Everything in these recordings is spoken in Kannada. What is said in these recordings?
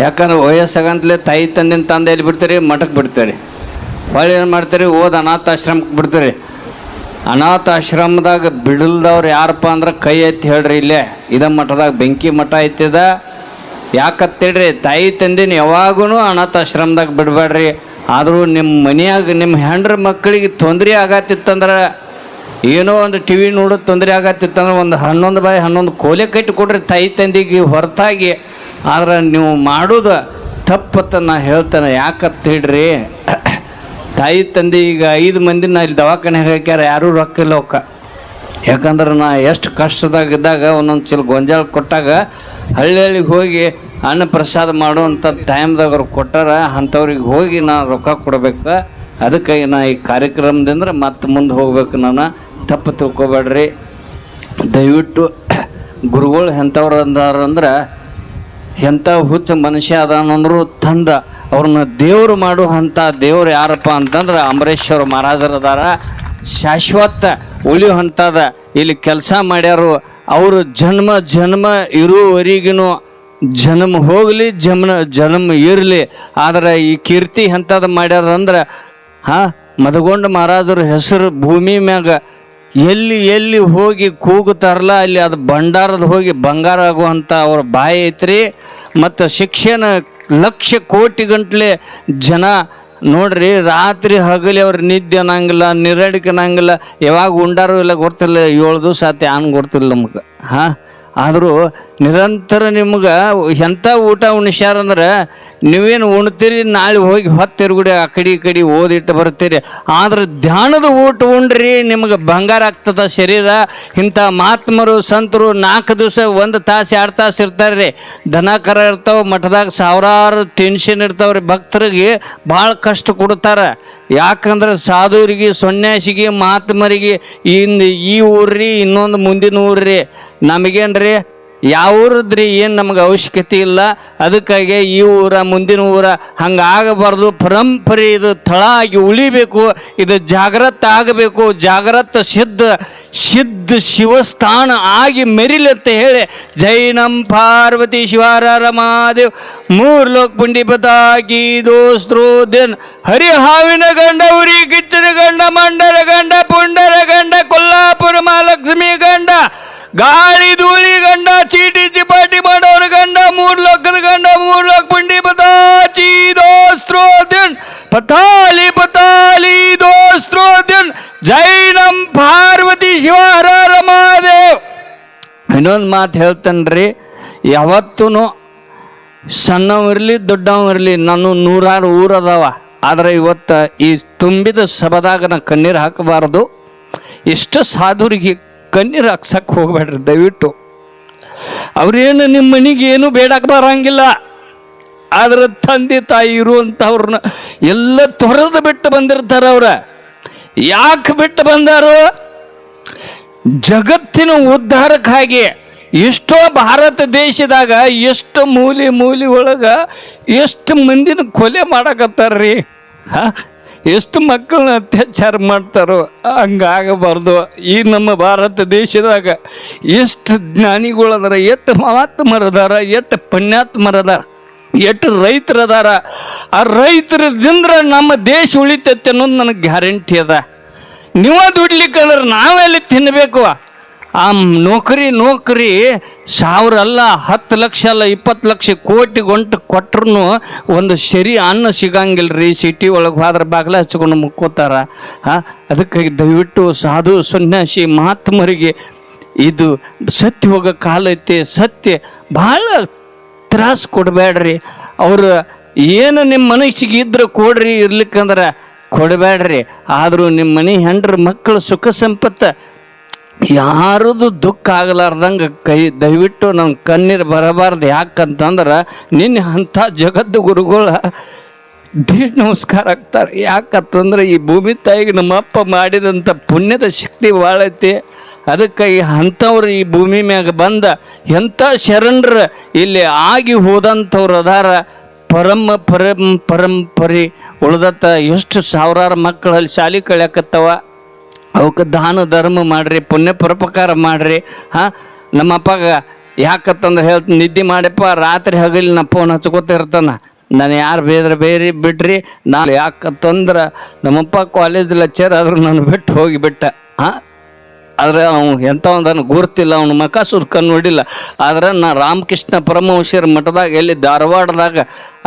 ಯಾಕಂದ್ರೆ ವಯಸ್ಸಾಗಂತಲೇ ತಾಯಿ ತಂದಿನ ತಂದೆ ಎಲ್ಲಿ ಬಿಡ್ತಾರೆ, ಮಠಕ್ಕೆ ಬಿಡ್ತಾರೆ. ಹೊಳ್ಳಿ ಏನು ಮಾಡ್ತಾರೆ ಓದ್ ಬಿಡ್ತಾರೆ. ಅನಾಥ ಆಶ್ರಮದಾಗ ಬಿಡಲ್ದವ್ರು ಯಾರಪ್ಪ ಅಂದ್ರೆ ಕೈ ಎತ್ತಿ ಹೇಳ್ರಿ ಇಲ್ಲೇ, ಇದ ಮಠದಾಗ ಬೆಂಕಿ ಮಠ ಐತಿದ. ಯಾಕತ್ತೇಳ್ರಿ ತಾಯಿ ತಂದಿನ ಯಾವಾಗೂ ಅನಾಥಾಶ್ರಮದಾಗ ಬಿಡಬೇಡ್ರಿ. ಆದರೂ ನಿಮ್ಮ ಮನೆಯಾಗ ನಿಮ್ಮ ಹೆಂಡ್ರ ಮಕ್ಕಳಿಗೆ ತೊಂದರೆ ಆಗತ್ತಿತ್ತಂದ್ರೆ, ಏನೋ ಒಂದು ಟಿ ವಿ ನೋಡೋದು ತೊಂದರೆ ಆಗತ್ತಿತ್ತಂದ್ರೆ, ಒಂದು ಹನ್ನೊಂದು ಬಾಯಿ ಹನ್ನೊಂದು ಕೋಲೆ ಕಟ್ಟಿ ಕೊಡ್ರಿ ತಾಯಿ ತಂದಿಗೆ ಹೊರತಾಗಿ. ಆದ್ರೆ ನೀವು ಮಾಡೋದು ತಪ್ಪತ್ತ ನಾ ಹೇಳ್ತೇನೆ. ಯಾಕತ್ತೇಳ್ರಿ ತಾಯಿ ತಂದೆ ಈಗ ಐದು ಮಂದಿನ ಇಲ್ಲಿ ದವಾಖಾನೆಗೆ ಹಾಕ್ಯಾರ ಯಾರೂ ರೊಕ್ಕ ಇಲ್ಲ ಅವಕ್ಕ. ಯಾಕಂದ್ರೆ ನಾ ಎಷ್ಟು ಕಷ್ಟದಾಗ ಇದ್ದಾಗ, ಒಂದೊಂದು ಚಿಲ್ ಗೊಂಜಾಳ ಕೊಟ್ಟಾಗ ಹಳ್ಳಿ ಹಳ್ಳಿಗೆ ಹೋಗಿ ಅನ್ನ ಪ್ರಸಾದ ಮಾಡುವಂಥ ಟೈಮ್ದಾಗ ಅವ್ರು ಕೊಟ್ಟಾರ, ಅಂಥವ್ರಿಗೆ ಹೋಗಿ ನಾನು ರೊಕ್ಕ ಕೊಡ್ಬೇಕು. ಅದಕ್ಕಾಗಿ ನಾ ಈ ಕಾರ್ಯಕ್ರಮದಿಂದ ಮತ್ತೆ ಮುಂದೆ ಹೋಗ್ಬೇಕು ನಾನು. ತಪ್ಪು ತಿಳ್ಕೊಬೇಡ್ರಿ. ದಯವಿಟ್ಟು ಗುರುಗಳು ಎಂಥವ್ರು ಅಂದಾರಂದ್ರೆ ಎಂಥ ಹುಚ್ಚ ಮನುಷ್ಯ ಅದಾನಂದ್ರು ತಂದ ಅವ್ರನ್ನ ದೇವ್ರು ಮಾಡುವಂಥ ದೇವ್ರು ಯಾರಪ್ಪ ಅಂತಂದ್ರೆ ಅಂಬರೀಶ್ವರ ಮಹಾರಾಜರದಾರ ಶಾಶ್ವತ ಉಳಿಯುವಂಥದ ಇಲ್ಲಿ ಕೆಲಸ ಮಾಡ್ಯಾರು. ಅವರು ಜನ್ಮ ಜನ್ಮ ಇರುವವರೆಗೂ ಜನ್ಮ ಹೋಗಲಿ, ಜನ್ಮ ಜನ್ಮ ಇರಲಿ. ಆದರೆ ಈ ಕೀರ್ತಿ ಎಂಥದ್ದು ಮಾಡ್ಯಾರಂದ್ರೆ, ಹಾಂ, ಮದಗೊಂಡ ಮಹಾರಾಜರ ಹೆಸರು ಭೂಮಿ ಮ್ಯಾಗ ಎಲ್ಲಿ ಎಲ್ಲಿ ಹೋಗಿ ಕೂಗುತ್ತಾರಲ್ಲ, ಅಲ್ಲಿ ಅದು ಭಂಡಾರದ ಹೋಗಿ ಬಂಗಾರ ಆಗುವಂಥ ಅವ್ರ ಬಾಯಿ ಐತ್ರಿ. ಮತ್ತು ಶಿಕ್ಷಣ ಲಕ್ಷ ಕೋಟಿ ಗಂಟ್ಲೆ ಜನ ನೋಡ್ರಿ, ರಾತ್ರಿ ಹಗಲಿ ಅವ್ರ ನಿದ್ದೆ ಅನ್ನಂಗಿಲ್ಲ, ನಿರಡಿಕೆ ಅನ್ನಂಗಿಲ್ಲ. ಯಾವಾಗ ಉಂಡಾರು ಇಲ್ಲ ಗೊತ್ತಿಲ್ಲ, ಏಳು ದಿವಸ ಆತ ಏನು ಗೊತ್ತಿಲ್ಲ ನಮ್ಗೆ. ಹಾಂ? ಆದರೂ ನಿರಂತರ ನಿಮ್ಗೆ ಎಂಥ ಊಟ ಉಣಿಸ್ಯಾರಂದ್ರೆ ನೀವೇನು ಉಣ್ತೀರಿ, ನಾಳೆ ಹೋಗಿ ಹೊತ್ತಿರುಗುಡಿ ಆ ಕಡೆ ಈ ಕಡೆ ಓದಿಟ್ಟು ಬರ್ತೀರಿ. ಆದ್ರೆ ಧ್ಯಾನದ ಊಟ ಉಂಡ್ರಿ ನಿಮ್ಗೆ ಬಂಗಾರ ಆಗ್ತದ ಶರೀರ. ಇಂಥ ಮಹಾತ್ಮರು, ಸಂತರು ನಾಲ್ಕು ದಿವಸ ಒಂದು ತಾಸು, ಎರಡು ತಾಸು ಇರ್ತಾರೆ ರೀ. ದನ ಕರ ಇರ್ತಾವೆ, ಮಠದಾಗ ಸಾವಿರಾರು ಟೆನ್ಷನ್ ಇರ್ತಾವ್ರಿ ಭಕ್ತರಿಗೆ ಭಾಳ ಕಷ್ಟ ಕೊಡ್ತಾರೆ. ಯಾಕಂದ್ರೆ ಸಾಧುರಿಗೆ, ಸನ್ಯಾಸಿಗೆ, ಮಹಾತ್ಮರಿಗೆ ಇಂದು ಈ ಊರ್ರಿ, ಇನ್ನೊಂದು ಮುಂದಿನ ಊರ್ರಿ. ನಮಗೇನ್ರಿ ಯಾವ ಊರದ್ರಿ ಏನು ನಮ್ಗೆ ಅವಶ್ಯಕತೆ ಇಲ್ಲ, ಅದಕ್ಕಾಗಿ ಈ ಊರ, ಮುಂದಿನ ಊರ ಹಂಗಾಗಬಾರ್ದು. ಪರಂಪರೆ ಇದು ತಳ ಆಗಿ ಉಳಿಬೇಕು, ಇದು ಜಾಗ್ರತ ಆಗಬೇಕು, ಜಾಗ್ರತ ಸಿದ್ಧ ಸಿದ್ಧ ಶಿವಸ್ಥಾನ ಆಗಿ ಮೆರಿಲಿ ಅಂತ ಹೇಳಿ ಜೈನಂ ಪಾರ್ವತಿ ಶಿವಾರ ಮಹಾದೇವ್ ಮೂರ್ ಲೋಕ್ ಪುಂಡಿ ಪತಾಕಿ ದೋಸ್ತ್ರು ದಿನ್, ಹರಿಹಾವಿನ ಗಂಡ ಉರಿ, ಕಿಚ್ಚನ ಗಂಡ, ಮಂಡರ ಗಂಡ, ಪುಂಡರ ಗಂಡ, ಕೊಲ್ಲಾಪುರ ಮಹಾಲಕ್ಷ್ಮಿ ಗಂಡ ಗಾಳಿ ಧೂಳಿ ಗಂಡ ಚೀಟಿ ಪಾರ್ಟಿ ಮಾಡೋರ ಗಂಡ, ಮೂರ್ ಲಕ್ಷದ ಗಂಡ, ಮೂರ್ ಲಕ್ಷ ಪುಂಡಿ ಪತಾಚಿ ದೋಸ್ತ್ರೋ ದಿನ್ ಪತಾಲಿ ಪತಾಲಿ ದೋಸ್ತ್ರೋ ದಿನ್ ಜೈನಂ ಪಾರ್ವತಿ ಶಿವಹರ ರಮಾದೇವ್ ಇನ್ನೊಂದು ಮಾತು ಹೇಳ್ತೇನೆ ಯಾವತ್ತೂ ಸಣ್ಣವಿರಲಿ ದೊಡ್ಡವಿರಲಿ ನಾನು ನೂರಾರು ಊರದವ ಆದರೆ ಇವತ್ತು ಈ ತುಂಬಿದ ಸಭದಾಗ ನಾ ಕಣ್ಣೀರು ಹಾಕಬಾರ್ದು. ಎಷ್ಟು ಸಾಧುರಿಗೆ ಕಣ್ಣೀರು ಹಾಕ್ಸಕ್ಕೆ ಹೋಗಬೇಡ್ರಿ, ದಯವಿಟ್ಟು. ಅವ್ರೇನು ನಿಮ್ಮ ಮನೆಗೆ ಏನು ಬೇಡಕ್ಕೆ ಬರಂಗಿಲ್ಲ ಆದ್ರೆ ತಂದೆ ತಾಯಿ ಇರುವಂಥವ್ರನ್ನ ಎಲ್ಲ ತೊರೆದು ಬಿಟ್ಟು ಬಂದಿರ್ತಾರೆ ಅವ್ರ. ಯಾಕೆ ಬಿಟ್ಟು ಬಂದಾರು? ಜಗತ್ತಿನ ಉದ್ಧಾರಕ್ಕಾಗಿ ಎಷ್ಟೋ ಭಾರತ ದೇಶದಾಗ ಎಷ್ಟು ಮೂಲಿ ಮೂಲಿ ಒಳಗೆ ಎಷ್ಟು ಮಂದಿನ ಕೊಲೆ ಮಾಡಕತ್ತಾರ್ರಿ. ಹಾ? ಎಷ್ಟು ಮಕ್ಕಳನ್ನ ಅತ್ಯಾಚಾರ ಮಾಡ್ತಾರೋ ಹಂಗಾಗಬಾರ್ದು. ಈ ನಮ್ಮ ಭಾರತ ದೇಶದಾಗ ಎಷ್ಟು ಜ್ಞಾನಿಗಳದಾರ ಎಷ್ಟು ಮಹಾತ್ಮರದಾರ, ಎಷ್ಟು ಪುಣ್ಯಾತ್ಮರದಾರ, ಎಷ್ಟು ರೈತರದಾರ, ಆ ರೈತರದಿಂದ ನಮ್ಮ ದೇಶ ಉಳಿತೈತೆ ಅನ್ನೋದು ನನಗೆ ಗ್ಯಾರಂಟಿ ಅದ. ನೀವು ದುಡ್ಲಿಕ್ಕಂದ್ರೆ ನಾವೆಲ್ಲಿ ತಿನ್ನಬೇಕು? ಆ ನೌಕರಿ ನೌಕರಿ, ಸಾವಿರ ಅಲ್ಲ, ಹತ್ತು ಲಕ್ಷ ಅಲ್ಲ, ಇಪ್ಪತ್ತು ಲಕ್ಷ, ಕೋಟಿ ಗಂಟು ಕೊಟ್ರು ಒಂದು ಸರಿ ಅನ್ನ ಸಿಗಂಗಿಲ್ಲ ರೀ ಸಿಟಿ ಒಳಗೆ ಹೋದ್ರೆ ಬಾಗಿಲ ಹಚ್ಕೊಂಡು ಮುಕ್ಕೋತಾರ. ಹಾಂ ಅದಕ್ಕಾಗಿ ದಯವಿಟ್ಟು ಸಾಧು, ಸನ್ಯಾಸಿ, ಮಹಾತ್ಮರಿಗೆ ಇದು ಸತ್ಯ ಹೋಗೋ ಕಾಲ ಐತಿ, ಸತ್ಯ ಭಾಳ ತ್ರಾಸ ಕೊಡಬೇಡ್ರಿ. ಅವರು ಏನು ನಿಮ್ಮ ಮನಸ್ಸಿಗೆ ಇದ್ರೆ ಕೊಡ್ರಿ ಇರ್ಲಿಕ್ಕಂದ್ರೆ ಕೊಡಬೇಡ್ರಿ. ಆದರೂ ನಿಮ್ಮ ಮನೆ ಹೆಂಡ್ರ ಮಕ್ಕಳು ಸುಖ ಸಂಪತ್ತು ಯಾರದು ದುಃಖ ಆಗಲಾರ್ದಂಗೆ ಕೈ, ದಯವಿಟ್ಟು ನನ್ನ ಕಣ್ಣೀರು ಬರಬಾರ್ದು. ಯಾಕಂತಂದ್ರೆ ನಿನ್ನೆ ಅಂಥ ಜಗದ್ದು ಗುರುಗಳ ದೀಡ್ ನಮಸ್ಕಾರ ಆಗ್ತಾರೆ. ಯಾಕಂತಂದ್ರೆ ಈ ಭೂಮಿ ತಾಯಿಗೆ ನಮ್ಮಪ್ಪ ಮಾಡಿದಂಥ ಪುಣ್ಯದ ಶಕ್ತಿ ಭಾಳ ಐತಿ ಅದಕ್ಕೆ ಈ ಅಂಥವ್ರು ಈ ಭೂಮಿ ಮ್ಯಾಗ ಬಂದ ಎಂಥ ಶರಣರ ಇಲ್ಲಿ ಆಗಿ ಹೋದಂಥವ್ರು ಅದಾರ. ಪರಮ ಪರಂ ಪರಂಪರೆ ಉಳ್ದತ್ತ ಎಷ್ಟು ಸಾವಿರಾರು ಮಕ್ಕಳಲ್ಲಿ ಶಾಲೆ ಕಳ್ಯಾಕತ್ತವ. ಅವಕ್ಕೆ ದಾನ, ಧರ್ಮ ಮಾಡಿರಿ, ಪುಣ್ಯ ಪರೋಪಕಾರ ಮಾಡಿರಿ, ಹಾಂ? ನಮ್ಮ ಅಪ್ಪಾಗ ಯಾಕತ್ತಂದ್ರೆ ಹೇಳ್ತ ನಿದ್ದೆ ಮಾಡಿಪ್ಪ, ರಾತ್ರಿ ಹಗಲಿ ನಾ ಫೋನ್ ಹಚ್ಕೋತಿರ್ತಾನ ನಾನು ಯಾರು ಬೇದ್ರೆ ಬೇರೆ ಬಿಡ್ರಿ ನಾನು ಯಾಕತ್ತಂದ್ರೆ ನಮ್ಮಪ್ಪ ಕಾಲೇಜ್ ಲೆಕ್ಚರ್ ಆದರೂ ನಾನು ಬಿಟ್ಟು ಹೋಗಿಬಿಟ್ಟ ಹಾಂ? ಆದ್ರೆ ಅವನು ಎಂಥ ಒಂದನ್ನು ಗುರುತಿಲ್ಲ, ಅವನ ಮಕ ಸುರ್ಕ ನೋಡಿಲ್ಲ. ಆದರೆ ನಾ ರಾಮಕೃಷ್ಣ ಪರಮವಂಶರ ಮಠದಾಗ, ಎಲ್ಲಿ ಧಾರವಾಡದಾಗ,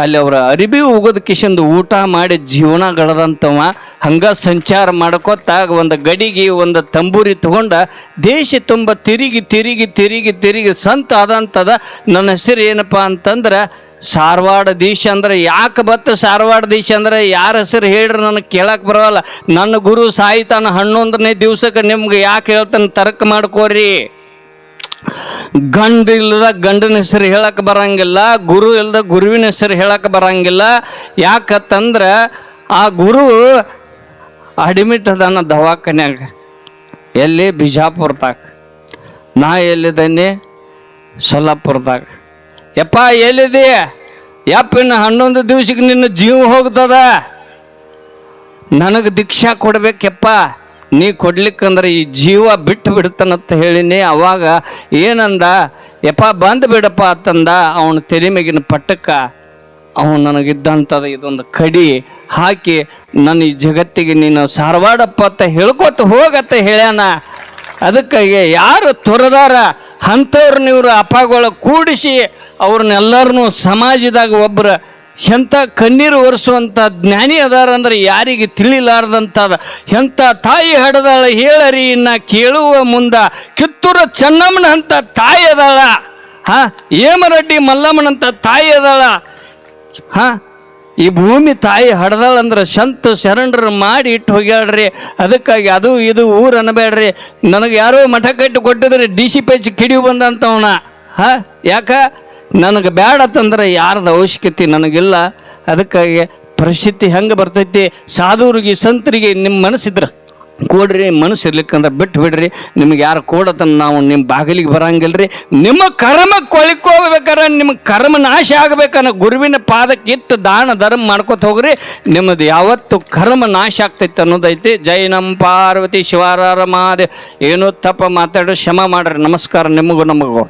ಅಲ್ಲಿ ಅವರ ಅರಿಬಿ ಉಗದ ಕಿಶಂದು ಊಟ ಮಾಡಿ ಜೀವನ ಗಡದಂತವ ಹಂಗ ಸಂಚಾರ ಮಾಡ್ಕೋತಾಗ ಒಂದು ಗಡಿಗೆ, ಒಂದು ತಂಬೂರಿ ತಗೊಂಡ, ದೇಶ ತುಂಬ ತಿರುಗಿ ತಿರುಗಿ ತಿರುಗಿ ತಿರುಗಿ, ಸಂತ ಆದಂಥದ ನನ್ನ ಹೆಸರು ಏನಪ್ಪ ಅಂತಂದ್ರೆ ಸಾರವಾಡ ದೇಶ ಅಂದ್ರೆ ಯಾಕೆ ಬತ್ತ ಸಾರವಾಡ ದೇಶ ಅಂದ್ರೆ ಯಾರ ಹೆಸರು ಹೇಳ್ರಿ ನನಗೆ ಕೇಳಕ್ಕೆ ಬರೋಲ್ಲ ನನ್ನ ಗುರು ಸಾಯ್ತಾನ ಹನ್ನೊಂದನೇ ದಿವ್ಸಕ್ಕೆ ನಿಮ್ಗೆ ಯಾಕೆ ಹೇಳ್ತಾನೆ ತರ್ಕ ಮಾಡ್ಕೋರಿ. ಗಂಡ ಇಲ್ಲದ ಗಂಡನ ಹೆಸರು ಹೇಳಕ್ಕೆ ಬರಂಗಿಲ್ಲ, ಗುರು ಇಲ್ಲದ ಗುರುವಿನ ಹೆಸರು ಹೇಳಕ್ಕೆ ಬರಂಗಿಲ್ಲ. ಯಾಕತ್ತಂದ್ರೆ ಆ ಗುರು ಅಡಿಮಿಟ್ ಅದಾನ ದವಾಖಾನ್ಯಾಗ, ಎಲ್ಲಿ ಬಿಜಾಪುರದಾಗ. ನಾ ಎಲ್ಲಿದ್ದೇನೆ? ಸೊಲ್ಲಾಪುರದಾಗ. ಯಪ್ಪ, ಎಲ್ಲಿದೆ? ಯಪ್ಪ, ಇನ್ನು ಹನ್ನೊಂದು ದಿವ್ಸಕ್ಕೆ ನಿನ್ನ ಜೀವ ಹೋಗ್ತದ? ನನಗೆ ದೀಕ್ಷಾ ಕೊಡಬೇಕಪ್ಪ ನೀ ಕೊಡ್ಲಿಕ್ಕಂದ್ರೆ ಈ ಜೀವ ಬಿಟ್ಟು ಬಿಡ್ತಾನಂತ ಹೇಳಿನಿ. ಅವಾಗ ಏನಂದ? ಯಪ್ಪ, ಬಂದು ಬಿಡಪ್ಪ ಅಂತಂದ. ಅವನ ಮೇಗಿನ ಪಟ್ಟಕ್ಕೆ ಅವನು ನನಗಿದ್ದಂಥದ್ದು ಇದೊಂದು ಕಡಿ ಹಾಕಿ, ನನ್ನ ಈ ಜಗತ್ತಿಗೆ ನೀನು ಸಾರವಾಡಪ್ಪ ಅಂತ ಹೇಳ್ಕೊತ ಹೋಗತ್ತ ಹೇಳ್ಯಾನ. ಅದಕ್ಕಾಗಿ ಯಾರು ತೊರೆದಾರ ಅಂಥವ್ರನ್ನ ಇವರು ಅಪ್ಪಗಳ ಕೂಡಿಸಿ ಅವ್ರನ್ನೆಲ್ಲರನ್ನೂ ಸಮಾಜದಾಗ ಒಬ್ಬರು ಎಂಥ ಕಣ್ಣೀರು ಒರೆಸುವಂಥ ಜ್ಞಾನಿ ಅದಾರಂದ್ರೆ ಯಾರಿಗೆ ತಿಳಿಲಾರ್ದಂಥದ? ಎಂಥ ತಾಯಿ ಹಡದಾಳ ಹೇಳರಿ ಇನ್ನ ಕೇಳುವ ಮುಂದ ಕಿತ್ತೂರ ಚೆನ್ನಮ್ಮನ ಅಂತ ತಾಯಿ ಅದಾಳ. ಹಾಂ ಏಮರಡ್ಡಿ ಮಲ್ಲಮ್ಮನಂತ ತಾಯಿ ಅದಾಳ. ಹಾ ಈ ಭೂಮಿ ತಾಯಿ ಹಡ್ದಾಳಂದ್ರೆ ಸಂತ ಶರಣರು ಮಾಡಿ ಇಟ್ಟು ಹೋಗ್ಯಾಳ್ರಿ. ಅದಕ್ಕಾಗಿ ಅದು ಇದು ಊರು ಅನ್ನಬೇಡ್ರಿ. ನನಗೆ ಯಾರೋ ಮಠ ಕಟ್ಟಿ ಕೊಟ್ಟಿದ್ರೆ ಡಿ ಸಿ ಪೆಚ್ ಕಿಡಿ ಬಂದಂಥವನ ಹಾ? ಯಾಕ? ನನಗೆ ಯಾರದ ಯಾರ್ದು ಅವಶ್ಯಕತೆ ನನಗಿಲ್ಲ. ಅದಕ್ಕಾಗಿ ಪರಿಸ್ಥಿತಿ ಹೆಂಗೆ ಬರ್ತೈತಿ? ಸಾಧುರಿಗೆ, ಸಂತರಿಗೆ ನಿಮ್ಮ ಮನಸ್ಸಿದ್ರೆ. ಕೊಡ್ರಿ ಮನಸ್ಸು ಇರ್ಲಿಕ್ಕಂದ್ರೆ ಬಿಟ್ಟು ಬಿಡ್ರಿ. ನಿಮ್ಗೆ ಯಾರು ಕೊಡತನ ನಾವು ನಿಮ್ಮ ಬಾಗಿಲಿಗೆ ಬರಂಗಿಲ್ರಿ. ನಿಮ್ಮ ಕರ್ಮ ಕೊಳಿಕೋಬೇಕಾರೆ ನಿಮ್ಮ ಕರ್ಮ ನಾಶ ಆಗ್ಬೇಕನ್ನೋ ಗುರುವಿನ ಪಾದಕ್ಕೆ ಇಟ್ಟು ದಾನ ಧರ್ಮ ಮಾಡ್ಕೊತ ಹೋಗ್ರಿ. ನಿಮ್ಮದು ಯಾವತ್ತು ಕರ್ಮ ನಾಶ ಆಗ್ತೈತೆ ಅನ್ನೋದೈತಿ ಜೈ ನಮ್ಮ ಪಾರ್ವತಿ ಶಿವಾರ ಮಹಾದೇವ್. ಏನೋ ತಪ್ಪ ಮಾತಾಡೋ ಕ್ಷಮ ಮಾಡ್ರಿ. ನಮಸ್ಕಾರ ನಿಮಗೂ ನಮಗೂ.